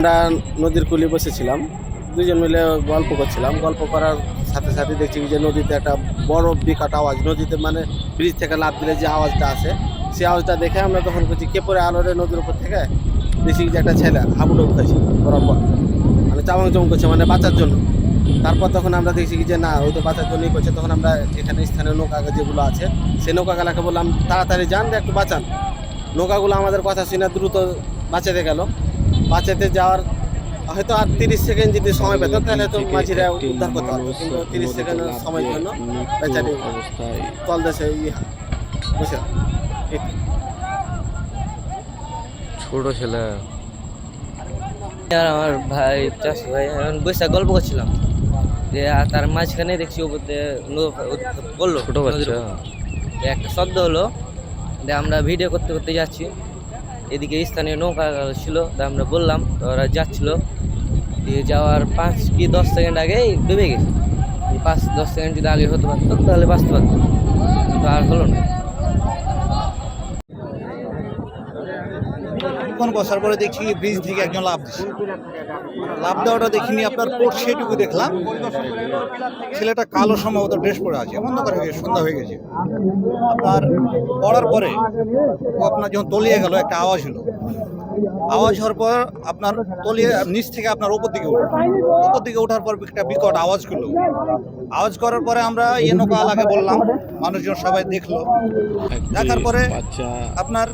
আমরা নদীর কুলি বসেছিলাম। দুজন মিলে গল্প করছিলাম। গল্প করার সাথে সাথে দেখছি যে নদীতে একটা বড় বিকট আওয়াজ। নদীতে মানে ব্রিজ থেকে লাফ দিলে যে আওয়াজটা আসে, সেই আওয়াজটা দেখে আমরা তখন করছি কে পরে আলোরে নদীর উপর থেকে? দেখছি যে একটা ছেলে হাবুডুবু খাইছে, বরাবর। মানে চামং চমক করছে মানে বাঁচার জন্য। তারপর তখন আমরা দেখছি যে না, ওই তো বাঁচার জন্যই করছে। তখন আমরা এখানে স্থানীয় নৌকা যেগুলো আছে, সেই নৌকাগুলাকে বললাম, তাড়াতাড়ি যান, একটু বাঁচান। নৌকাগুলো আমাদের কথা শুনে দ্রুত বাঁচাতে গেল। বাঁচাতে যাওয়ার হয়তো আর তিরিশ সেকেন্ড যদি সময় পেত তাহলে তো মাঝিরা উদ্ধার করতে পারতো। কিন্তু তিরিশ সেকেন্ডের সময়ের জন্য বেচারি অবস্থায়। দেশে ইহা বুঝছে ছোট ছেলে। আর আমার ভাই চাষ ভাই এখন বসে গল্প করছিলাম। যে আর তার মাঝখানে দেখছি বলল ছোট বাচ্চা। একটা শব্দ হলো যে আমরা ভিডিও করতে করতে যাচ্ছি। এদিকে স্থানীয় নৌকা ছিল, তা আমরা বললাম, তো ওরা যাচ্ছিল। দিয়ে যাওয়ার পাঁচ কি দশ সেকেন্ড আগেই ডুবে গেছে। পাঁচ দশ সেকেন্ড যদি আগে হতে পারতো তাহলে বাঁচতে পারতো কিন্তু আর হলো না। কোন বসার পরে দেখছি ব্রিজ থেকে একজন লাভ দিচ্ছে লাভ দেওয়াটা দেখিনি আপনার কোট সেটুকু দেখলাম। ছেলেটা কালো সম্ভবত ড্রেস পরে আছে অন্ধকার হয়ে গেছে সন্ধ্যা হয়ে গেছে। আপনার পড়ার পরে ও আপনার যখন তলিয়ে গেল একটা আওয়াজ হলো। আওয়াজ হওয়ার পর আপনার তলিয়ে নিচ থেকে আপনার উপর দিকে উঠল। উপর দিকে ওঠার পর একটা বিকট আওয়াজ করল। আওয়াজ করার পরে আমরা ইয়ে নৌকা আলাকে বললাম মানুষজন সবাই দেখল। দেখার পরে আপনার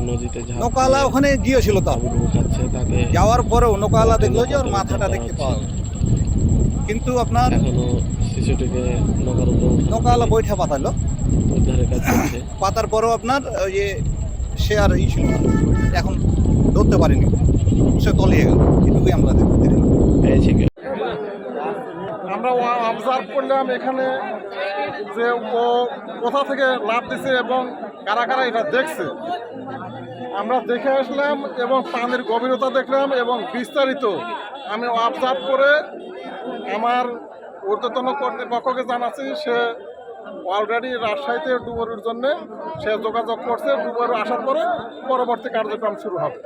নদীতে নৌকাওয়ালা ওখানে গিয়েছিল তার তাকে যাওয়ার পরেও নৌকাওয়ালা দেখল যে ওর মাথাটা দেখতে পাওয়া কিন্তু আপনার এখনও শিশুটিকে নৌকার উপরে বৈঠা পাতালো। পাতার পরেও আপনার ওই যে সে আর ই ছিল এখন ধরতে পারিনি। সে তলিয়ে গেল। এটুকুই আমরা দেখ- দেখলাম পেয়েছে কি আমরা অবজার্ভ করলাম এখানে যে ও কোথা থেকে লাভ দিছে এবং কারা কারা এটা দেখছে, আমরা দেখে আসলাম এবং পানির গভীরতা দেখলাম এবং বিস্তারিত আমি অবজার্ভ করে আমার ঊর্ধ্বতন কর্তৃপক্ষকে জানাচ্ছি, সে অলরেডি রাজশাহীতে ডুবুরির জন্য সে যোগাযোগ করছে ডুবুরি আসার পরে পরবর্তী কার্যক্রম শুরু হবে।